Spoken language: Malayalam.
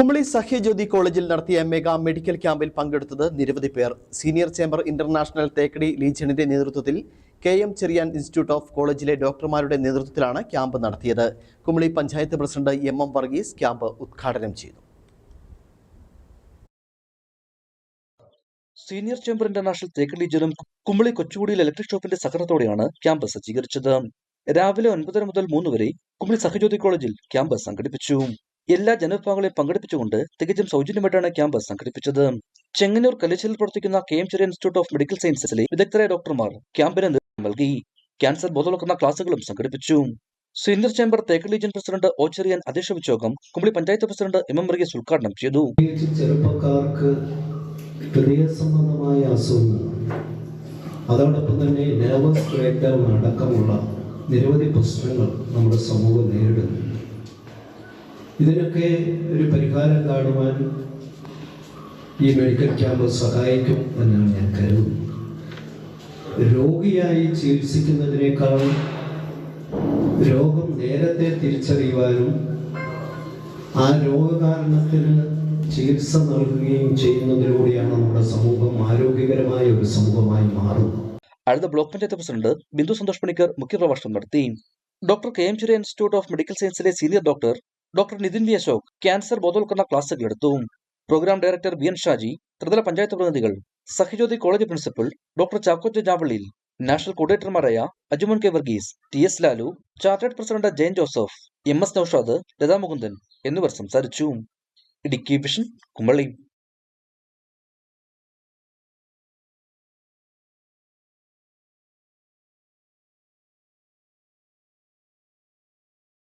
കുമളി സഹ്യജ്യോതി കോളേജിൽ നടത്തിയ മെഗാ മെഡിക്കൽ ക്യാമ്പിൽ പങ്കെടുത്തത് നിരവധി പേർ. സീനിയർ ചേംബർ ഇന്റർനാഷണൽ തേക്കടി ലീജണിന്റെ നേതൃത്വത്തിൽ K M Cherian institute of കോളേജിലെ ഡോക്ടർമാരുടെ നേതൃത്വത്തിലാണ് ക്യാമ്പ് നടത്തിയത്. Kumily panchayat president M M Varghese camp ഉദ്ഘാടനം ചെയ്തു. സീനിയർ ചേംബർ ഇന്റർനാഷണൽ തേക്കടി ലീജനും കുമളി കൊച്ചുകുടിയിൽ ഇലക്ട്രിക് ഷോപ്പിന്റെ സഹകരണത്തോടെയാണ് ക്യാമ്പ് സജ്ജീകരിച്ചത്. രാവിലെ ഒൻപതര മുതൽ മൂന്ന് വരെ കുമളി സഹജ്യോതി കോളേജിൽ ക്യാമ്പ് സംഘടിപ്പിച്ചു. എല്ലാ ജനവിഭാഗങ്ങളെയും പങ്കെടുപ്പിച്ചുകൊണ്ട് തികച്ചും സൗജന്യമായിട്ടാണ് ക്യാമ്പ് സംഘടിപ്പിച്ചത്. ചെങ്ങന്നൂർ കലേശയിൽ പ്രവർത്തിക്കുന്ന K M Cherian institute of medical സയൻസസിലെ വിദഗ്ധരായ ഡോക്ടർമാർ ക്യാമ്പിന് നേതൃത്വം നൽകി. ക്യാൻസർ ബോധവൽക്കരണ ക്ലാസുകളും സംഘടിപ്പിച്ചു. സീനിയർ ചേംബർ തേക്ക് ലീജൻ പ്രസിഡന്റ് ഒ ചെറിയൻ അധ്യക്ഷ യോഗം Kumily panchayat president M M മറിയസ് ഉദ്ഘാടനം ചെയ്തു. അതോടൊപ്പം തന്നെ അടക്കമുള്ള നിരവധി പ്രശ്നങ്ങൾ നമ്മുടെ സമൂഹം നേരിടുന്നു. ഇതിനൊക്കെ ഒരു പരിഹാരം കാണുവാൻ ഈ മെഡിക്കൽ ക്യാമ്പ് സഹായിക്കും എന്നാണ് ഞാൻ കരുതുന്നത്. രോഗിയായി ചികിത്സിക്കുന്നതിനേക്കാൾ രോഗം നേരത്തെ തിരിച്ചറിയുവാനും ആ രോഗകാരണത്തിന് ചികിത്സ നൽകുകയും ചെയ്യുന്നതിലൂടെയാണ് നമ്മുടെ സമൂഹം ആരോഗ്യകരമായ ഒരു സമൂഹമായി മാറുന്നത്. അടുത്ത ബ്ലോക്ക് പഞ്ചായത്ത് പ്രസിഡന്റ് ബിന്ദു സന്തോഷ് പണിക്കർ മുഖ്യപ്രഭാഷണം നടത്തി. Doctor K M Cherian institute of medical സയൻസിലെ senior doctor doctor Nithin V Ashok cancer ബോധവൽക്കരണ ക്ലാസുകൾ എടുത്തു. Programme director B N Shaji ത്രിതല പഞ്ചായത്ത് പ്രതിനിധികൾ സഹ്യജ്യോതി കോളേജ് പ്രിൻസിപ്പൽ ഡോക്ടർ ചാക്കോച്ച ജാവള്ളിയിൽ നാഷണൽ കോർഡിനേറ്റർമാരായ അജുമൻ K Varghese T S Lalu chartered president Jayan Joseph M S Noushad Latha Mukundan എന്നിവർ സംസാരിച്ചു. ഇടുക്കി വിഷൻ കുമളി.